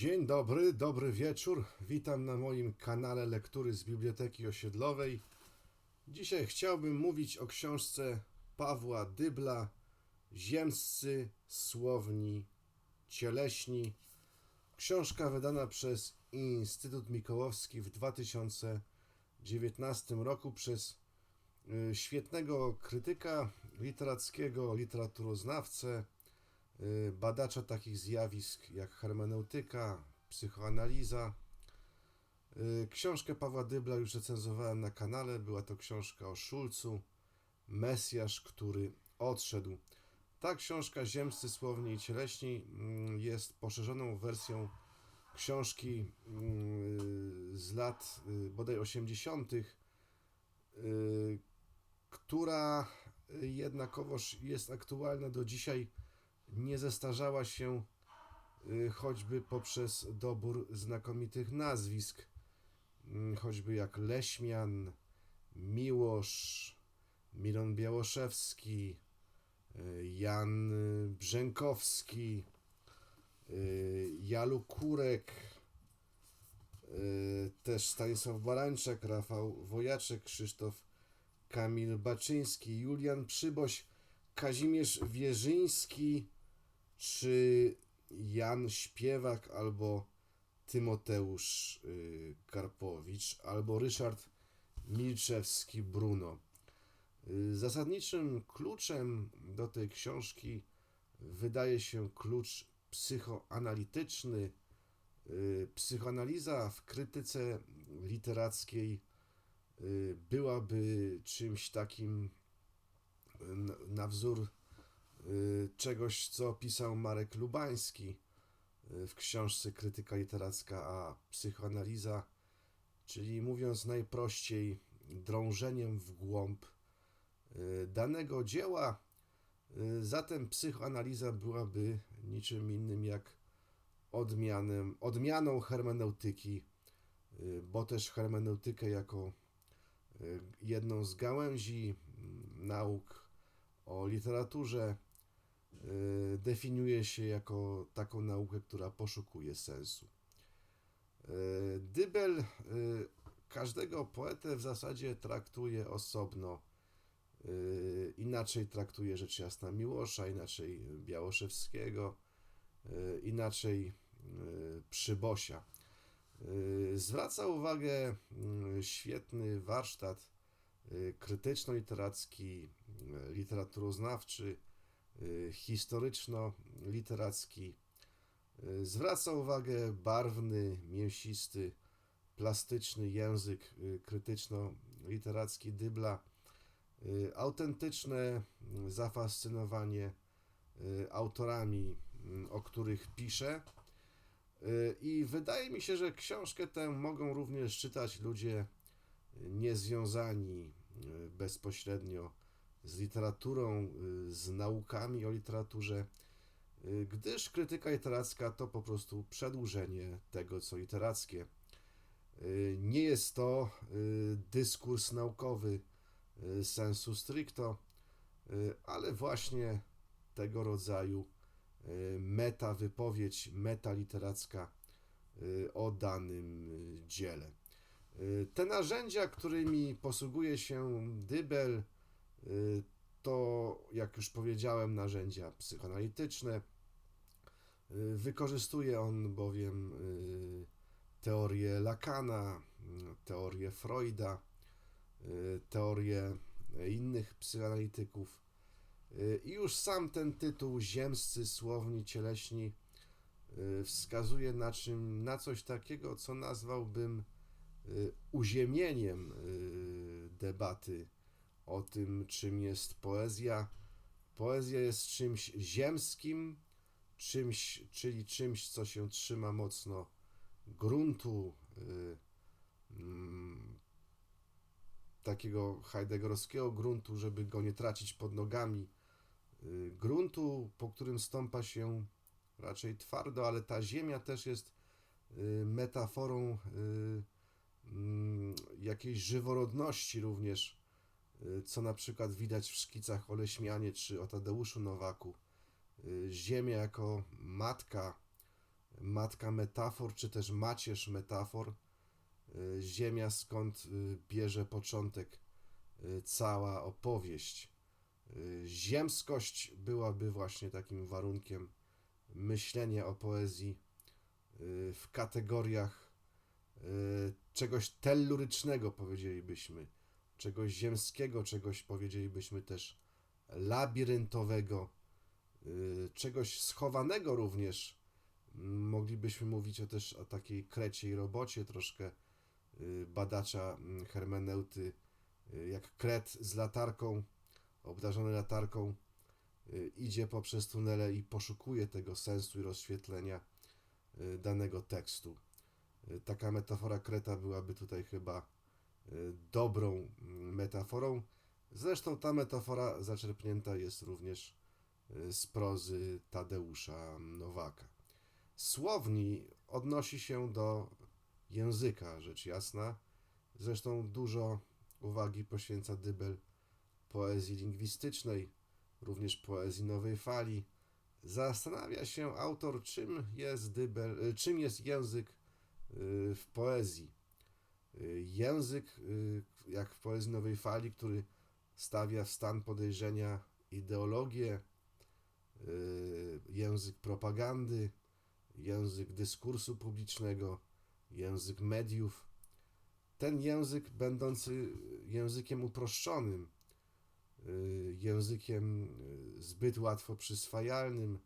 Dzień dobry, dobry wieczór. Witam na moim kanale Lektury z Biblioteki Osiedlowej. Dzisiaj chciałbym mówić o książce Pawła Dybla Ziemscy, Słowni, Cieleśni. Książka wydana przez Instytut Mikołowski w 2019 roku przez y, świetnego krytyka literackiego, literaturoznawcę, badacza takich zjawisk jak hermeneutyka, psychoanaliza. Y, Książkę Pawła Dybla już recenzowałem na kanale. Była to książka o Szulcu, Mesjasz, który odszedł. Ta książka Ziemscy, Słowni i Cieleśni mm, jest poszerzoną wersją książki mm, z lat y, bodaj 80., y, która jednakowoż jest aktualna do dzisiaj, nie zestarzała się y, choćby poprzez dobór znakomitych nazwisk, mm, choćby jak Leśmian, Miłosz, Miron Białoszewski, y, Jan Brzękowski, y, Jalu Kurek, też Stanisław Barańczak, Rafał Wojaczek, Krzysztof Kamil Baczyński, Julian Przyboś, Kazimierz Wierzyński, czy Jan Śpiewak, albo Tymoteusz y, Karpowicz, albo Ryszard Milczewski Bruno. Y, Zasadniczym kluczem do tej książki wydaje się klucz psychoanalityczny. Y, Psychoanaliza w krytyce literackiej byłaby czymś takim na wzór czegoś, co opisał Marek Lubański y, w książce Krytyka Literacka, a psychoanaliza, czyli mówiąc najprościej, drążeniem w głąb y, danego dzieła. Y, Zatem psychoanaliza byłaby niczym innym jak odmianem, odmianą hermeneutyki, y, bo też hermeneutykę jako y, jedną z gałęzi mm, nauk o literaturze y, definiuje się jako taką naukę, która poszukuje sensu. Y, Dybel y, każdego poetę w zasadzie traktuje osobno. Y, Inaczej traktuje rzecz jasna Miłosza, inaczej Białoszewskiego, y, inaczej y, Przybosia. Y, Zwraca uwagę y, świetny warsztat y, krytyczno-literacki, y, literaturoznawczy, y, historyczno-literacki. Y, Zwraca uwagę barwny, mięsisty, plastyczny język y, krytyczno-literacki Dybla, y, autentyczne y, zafascynowanie y, autorami, y, o których pisze. Y, I wydaje mi się, że książkę tę mogą również czytać ludzie niezwiązani y, bezpośrednio z literaturą, y, z naukami o literaturze, y, gdyż krytyka literacka to po prostu przedłużenie tego, co literackie. Y, Nie jest to dyskurs naukowy sensu stricto, ale właśnie tego rodzaju meta wypowiedź, meta literacka o danym dziele. Te narzędzia, którymi posługuje się Dybel, to, jak już powiedziałem, narzędzia psychoanalityczne. Y, Wykorzystuje on bowiem y, teorię Lacana, y, teorię Freuda, y, teorię innych psychoanalityków. Y, I już sam ten tytuł Ziemscy, Słowni, Cieleśni y, wskazuje na czym, na coś takiego, co nazwałbym y, uziemieniem y, debaty o tym, czym jest poezja. Poezja jest czymś ziemskim, czymś, czyli czymś, co się trzyma mocno gruntu, y, mm, takiego heideggerowskiego gruntu, żeby go nie tracić pod nogami. Y, gruntu, po którym stąpa się raczej twardo, ale ta ziemia też jest y, metaforą mm, jakiejś żyworodności również, co na przykład widać w szkicach o Leśmianie czy o Tadeuszu Nowaku. Y, Ziemia jako matka, y, matka metafor, czy też macierz metafor, y, ziemia skąd y, bierze początek y, cała opowieść. Ziemskość byłaby właśnie takim warunkiem myślenia o poezji w kategoriach czegoś tellurycznego, powiedzielibyśmy, czegoś ziemskiego, czegoś powiedzielibyśmy też labiryntowego, czegoś schowanego również Moglibyśmy mówić o też o takiej kreciej robocie, troszkę y, badacza mm, hermeneuty, y, jak kret z latarką, obdarzony latarką, y, idzie poprzez tunele i poszukuje tego sensu i rozświetlenia danego tekstu. Taka metafora kreta byłaby tutaj chyba dobrą mm, metaforą. Zresztą ta metafora zaczerpnięta jest również z prozy Tadeusza Nowaka. Słowni odnosi się do języka, rzecz jasna. Zresztą dużo uwagi poświęca Dybel poezji lingwistycznej, również poezji nowej fali. Zastanawia się autor, czym jest dybel, y, czym jest język y, w poezji. Y, język, jak w poezji nowej fali, który stawia w stan podejrzenia ideologię, język propagandy, język dyskursu publicznego, język mediów. Ten język, będący językiem uproszczonym, y, językiem y, zbyt łatwo przyswajalnym,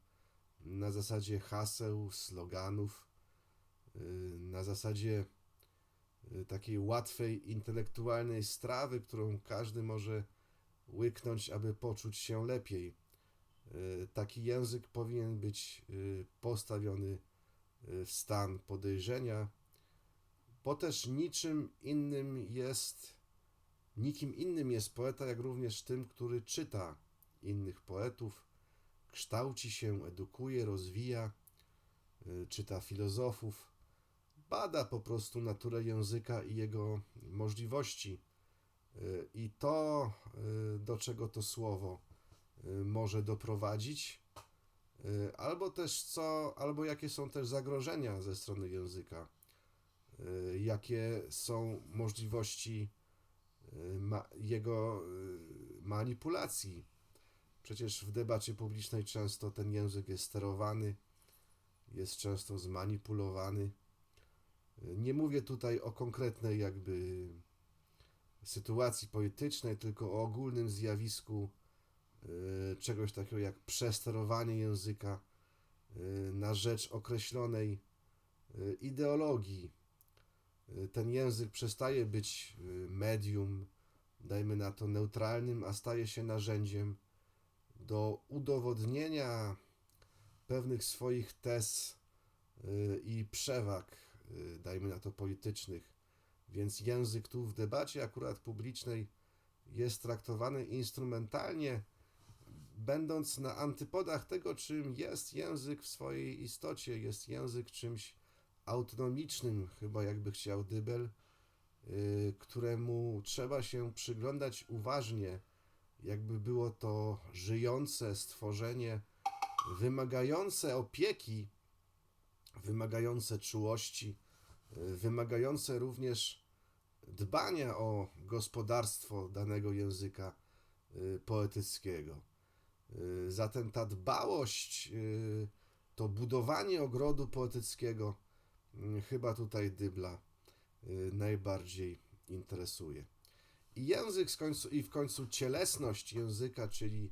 na zasadzie haseł, sloganów, y, na zasadzie takiej łatwej intelektualnej strawy, którą każdy może łyknąć, aby poczuć się lepiej. Y, taki język powinien być y, postawiony y, w stan podejrzenia, bo też niczym innym jest, nikim innym jest poeta, jak również tym, który czyta innych poetów, kształci się, edukuje, rozwija, czyta filozofów, bada po prostu naturę języka i jego możliwości. I to, do czego to słowo Y, może doprowadzić, y, albo też co, albo jakie są też zagrożenia ze strony języka, y, jakie są możliwości ma, jego manipulacji. Przecież w debacie publicznej często ten język jest sterowany, jest często zmanipulowany. Nie mówię tutaj o konkretnej jakby sytuacji politycznej, tylko o ogólnym zjawisku Y, czegoś takiego jak przesterowanie języka y, na rzecz określonej y, ideologii. Ten język przestaje być medium, dajmy na to neutralnym, a staje się narzędziem do udowodnienia pewnych swoich tez i przewag, dajmy na to politycznych. Więc język tu w debacie akurat publicznej jest traktowany instrumentalnie będąc na antypodach tego, czym jest język w swojej istocie, jest język czymś autonomicznym, chyba jakby chciał Dybel, yy, któremu trzeba się przyglądać uważnie, jakby było to żyjące stworzenie, wymagające opieki, wymagające czułości, yy, wymagające również dbania o gospodarstwo danego języka yy, poetyckiego. Y, zatem ta dbałość, y, to budowanie ogrodu poetyckiego y, chyba tutaj Dybla najbardziej interesuje. I język końcu, i w końcu cielesność języka, czyli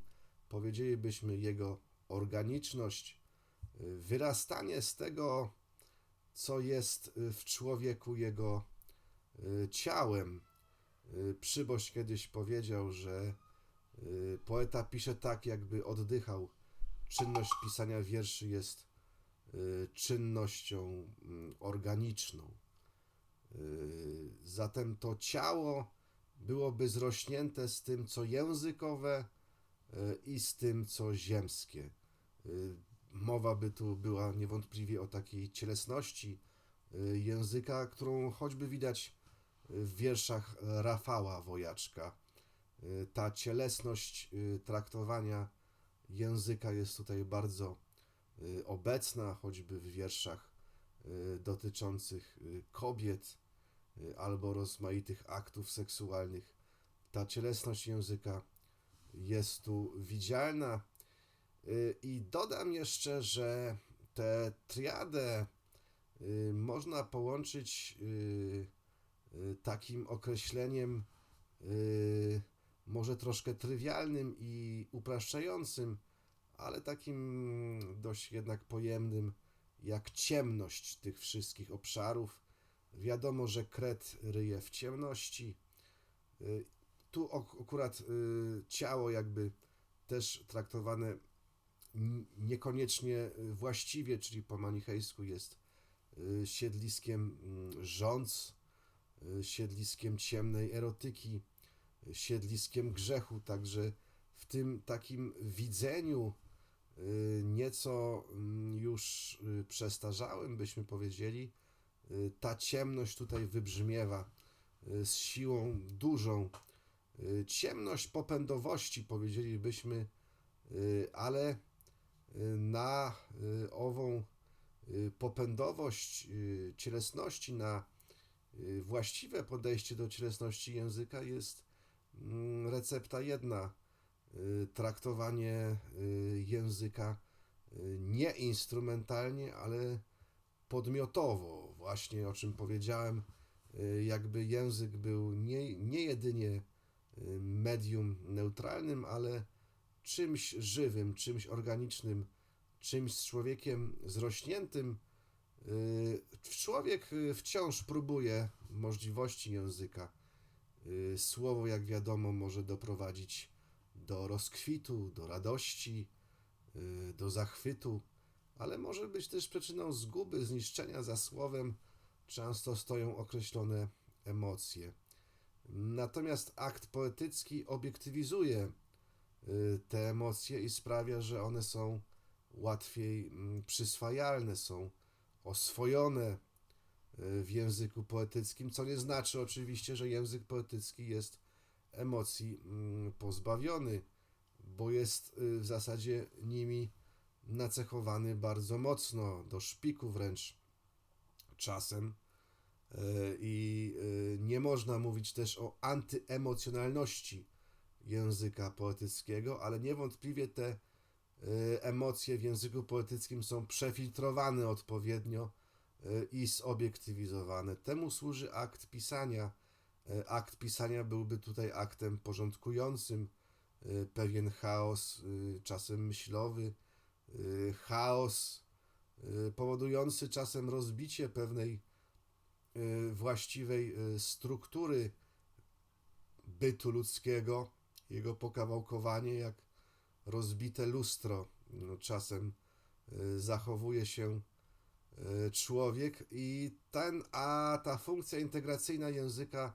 powiedzielibyśmy jego organiczność, wyrastanie z tego, co jest w człowieku jego ciałem. Przyboś kiedyś powiedział, że Y, poeta pisze tak, jakby oddychał. Czynność pisania wierszy jest y, czynnością mm, organiczną. Y, zatem to ciało byłoby zrośnięte z tym, co językowe i z tym, co ziemskie. Mowa by tu była niewątpliwie o takiej cielesności języka, którą choćby widać w wierszach Rafała Wojaczka Y, ta cielesność y, traktowania języka jest tutaj bardzo y, obecna, choćby w wierszach y, dotyczących y, kobiet y, albo rozmaitych aktów seksualnych. Ta cielesność języka jest tu widzialna. Y, I dodam jeszcze, że tę triadę y, można połączyć y, takim określeniem może troszkę trywialnym i upraszczającym, ale takim dość jednak pojemnym, jak ciemność tych wszystkich obszarów. Wiadomo, że kret ryje w ciemności. Tu akurat ciało jakby też traktowane niekoniecznie y, właściwie, czyli po manichejsku jest y, siedliskiem mm, rządz, y, siedliskiem ciemnej erotyki, siedliskiem grzechu, także w tym takim widzeniu nieco mm, już przestarzałym, byśmy powiedzieli, ta ciemność tutaj wybrzmiewa z siłą dużą. Ciemność popędowości, powiedzielibyśmy, ale na y, ową y, popędowość y, cielesności, na właściwe podejście do cielesności języka jest mm, recepta jedna. Traktowanie języka nie instrumentalnie, ale podmiotowo, właśnie o czym powiedziałem, jakby język był nie, nie jedynie medium neutralnym, ale czymś żywym, czymś organicznym, czymś z człowiekiem zrośniętym. Y, Człowiek y, wciąż próbuje możliwości języka. Y, Słowo, jak wiadomo, może doprowadzić do rozkwitu, do radości, do zachwytu, ale może być też przyczyną zguby, zniszczenia za słowem. Często stoją określone emocje. Natomiast akt poetycki obiektywizuje te emocje i sprawia, że one są łatwiej mm, przyswajalne, są oswojone y, w języku poetyckim, co nie znaczy oczywiście, że język poetycki jest emocji mm, pozbawiony, bo jest y, w zasadzie nimi nacechowany bardzo mocno, do szpiku wręcz czasem. Y, I y, nie można mówić też o antyemocjonalności języka poetyckiego, ale niewątpliwie te y, emocje w języku poetyckim są przefiltrowane odpowiednio y, i zobiektywizowane. Temu służy akt pisania. Y, Akt pisania byłby tutaj aktem porządkującym pewien chaos, czasem myślowy, chaos powodujący czasem rozbicie pewnej właściwej struktury bytu ludzkiego, jego pokawałkowanie, jak rozbite lustro. No, czasem y, zachowuje się y, człowiek i ten, a ta funkcja integracyjna języka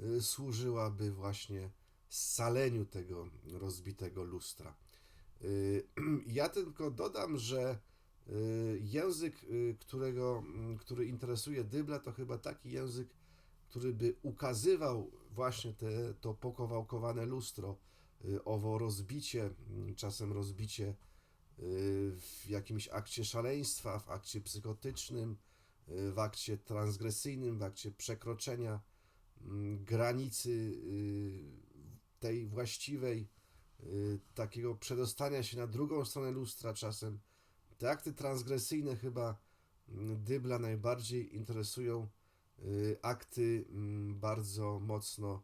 y, służyłaby właśnie scaleniu tego rozbitego lustra. Ja tylko dodam, że język, którego, mm, który interesuje Dybla, to chyba taki język, który by ukazywał właśnie te, to pokowałkowane lustro, y, owo rozbicie, mm, czasem rozbicie y, w jakimś akcie szaleństwa, w akcie psychotycznym, y, w akcie transgresyjnym, w akcie przekroczenia mm, granicy tej właściwej, takiego przedostania się na drugą stronę lustra czasem. Te akty transgresyjne chyba mm, Dybla najbardziej interesują akty mm, bardzo mocno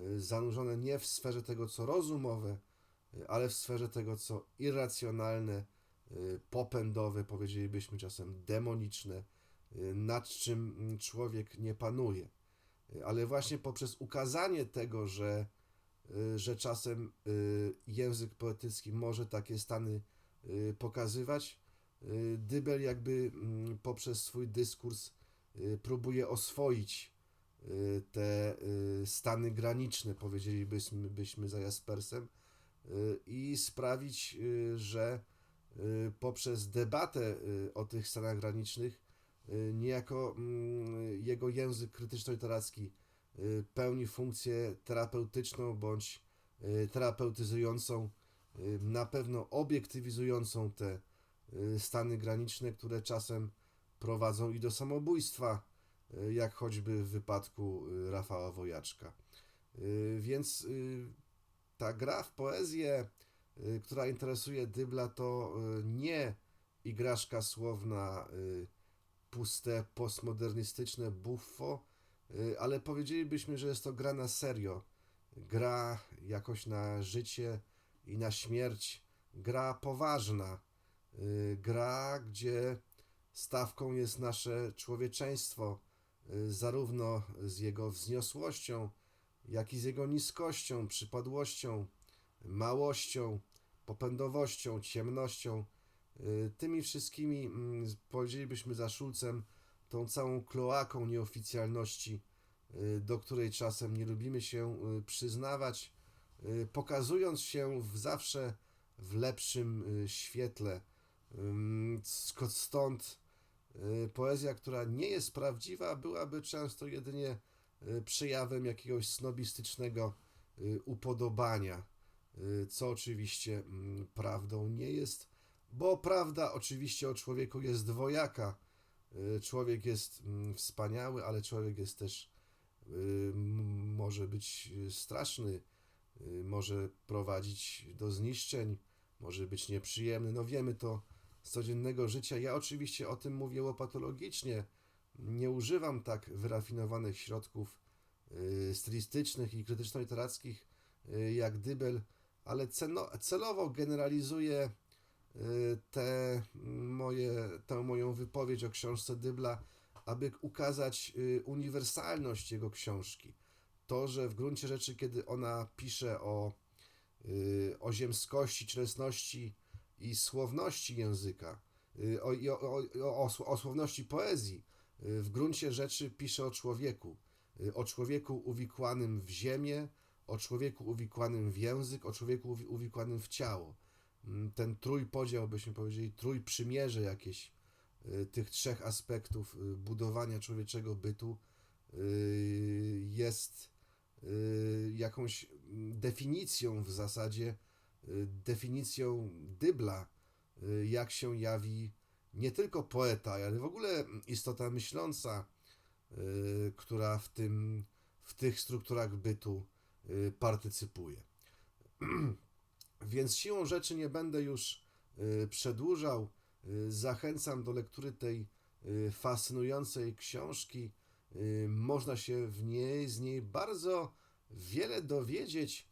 y, zanurzone nie w sferze tego, co rozumowe, y, ale w sferze tego, co irracjonalne, y, popędowe, powiedzielibyśmy czasem demoniczne, y, nad czym mm, człowiek nie panuje. Y, Ale właśnie poprzez ukazanie tego, że, y, że czasem y, język poetycki może takie stany y, pokazywać, y, Dybel jakby mm, poprzez swój dyskurs y, próbuje oswoić y, te y, stany graniczne, powiedzielibyśmy byśmy za Jaspersem, y, i sprawić, y, że y, poprzez debatę y, o tych stanach granicznych y, niejako mm, jego język krytyczno-literacki y, pełni funkcję terapeutyczną bądź y, terapeutyzującą, y, na pewno obiektywizującą te y, stany graniczne, które czasem prowadzą i do samobójstwa, y, jak choćby w wypadku y, Rafała Wojaczka. Y, Więc ta gra w poezję, która interesuje Dybla, to nie igraszka słowna, puste, postmodernistyczne buffo, ale powiedzielibyśmy, że jest to gra na serio. Gra jakoś na życie i na śmierć, gra poważna, gra, gdzie stawką jest nasze człowieczeństwo, y, zarówno z jego wzniosłością, jak i z jego niskością, przypadłością, małością, popędowością, ciemnością. Y, Tymi wszystkimi, mm, powiedzielibyśmy za Szulcem, tą całą kloaką nieoficjalności, y, do której czasem nie lubimy się przyznawać, pokazując się w zawsze w lepszym świetle. Ym, sk- Stąd poezja, która nie jest prawdziwa, byłaby często jedynie y, przejawem jakiegoś snobistycznego y, upodobania, y, co oczywiście mm, prawdą nie jest, bo prawda oczywiście o człowieku jest dwojaka. Y, Człowiek jest mm, wspaniały, ale człowiek jest też y, może być y, straszny, y, może prowadzić do zniszczeń, może być nieprzyjemny. No wiemy to z codziennego życia. Ja oczywiście o tym mówię łopatologicznie. Nie używam tak wyrafinowanych środków y, stylistycznych i krytyczno-literackich y, jak Dybel, ale celowo generalizuję y, te moje, tę moją wypowiedź o książce Dybla, aby ukazać uniwersalność jego książki. To, że w gruncie rzeczy, kiedy ona pisze o, o ziemskości, cielesności i słowności języka, y, o, o, o, o, słowności poezji, y, w gruncie rzeczy pisze o człowieku. y, O człowieku uwikłanym w ziemię, o człowieku uwikłanym w język, o człowieku uwi- uwikłanym w ciało. Mm, Ten trójpodział, byśmy powiedzieli, trójprzymierze jakieś tych trzech aspektów budowania człowieczego bytu jest jakąś mm, definicją w zasadzie, definicją dybla, y, jak się jawi nie tylko poeta, ale w ogóle istota myśląca, y, która w, tym, w tych strukturach bytu y, partycypuje. Więc siłą rzeczy nie będę już przedłużał. Zachęcam do lektury tej fascynującej książki. Można się w niej, z niej bardzo wiele dowiedzieć,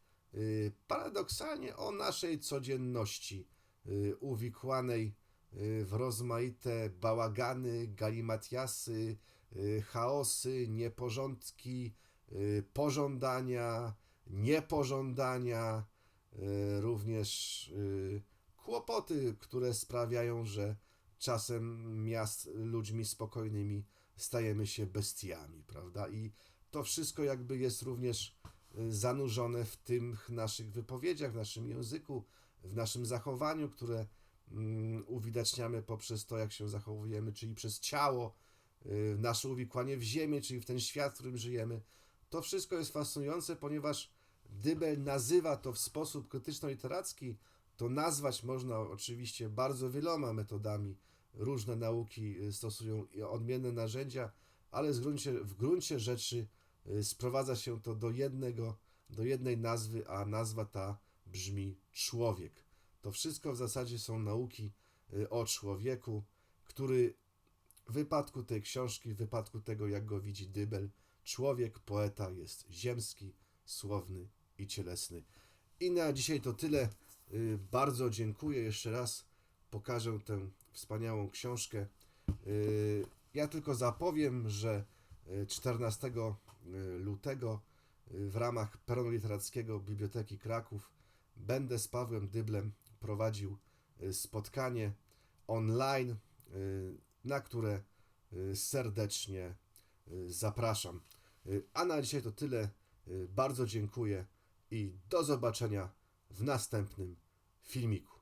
paradoksalnie o naszej codzienności, y, uwikłanej y, w rozmaite bałagany, galimatiasy, y, chaosy, nieporządki, y, pożądania, niepożądania, y, również y, kłopoty, które sprawiają, że czasem miast ludźmi spokojnymi stajemy się bestiami, prawda? I to wszystko jakby jest również y, zanurzone w tych naszych wypowiedziach, w naszym języku, w naszym zachowaniu, które mm, uwidaczniamy poprzez to, jak się zachowujemy, czyli przez ciało, y, nasze uwikłanie w ziemię, czyli w ten świat, w którym żyjemy. To wszystko jest fascynujące, ponieważ Dybel nazywa to w sposób krytyczno-literacki, to nazwać można oczywiście bardzo wieloma metodami. Różne nauki y, stosują odmienne narzędzia, ale w gruncie, w gruncie rzeczy sprowadza się to do jednego, do jednej nazwy, a nazwa ta brzmi człowiek. To wszystko w zasadzie są nauki y, o człowieku, który w wypadku tej książki, w wypadku tego, jak go widzi Dybel, człowiek, poeta jest ziemski, słowny i cielesny. I na dzisiaj to tyle. Y, Bardzo dziękuję jeszcze raz. Pokażę tę wspaniałą książkę. Y, Ja tylko zapowiem, że y, 14 lutego y, w ramach Peronu Literackiego Biblioteki Kraków będę z Pawłem Dyblem prowadził y, spotkanie online, y, na które y, serdecznie y, zapraszam. Y, A na dzisiaj to tyle. Y, Bardzo dziękuję i do zobaczenia w następnym filmiku.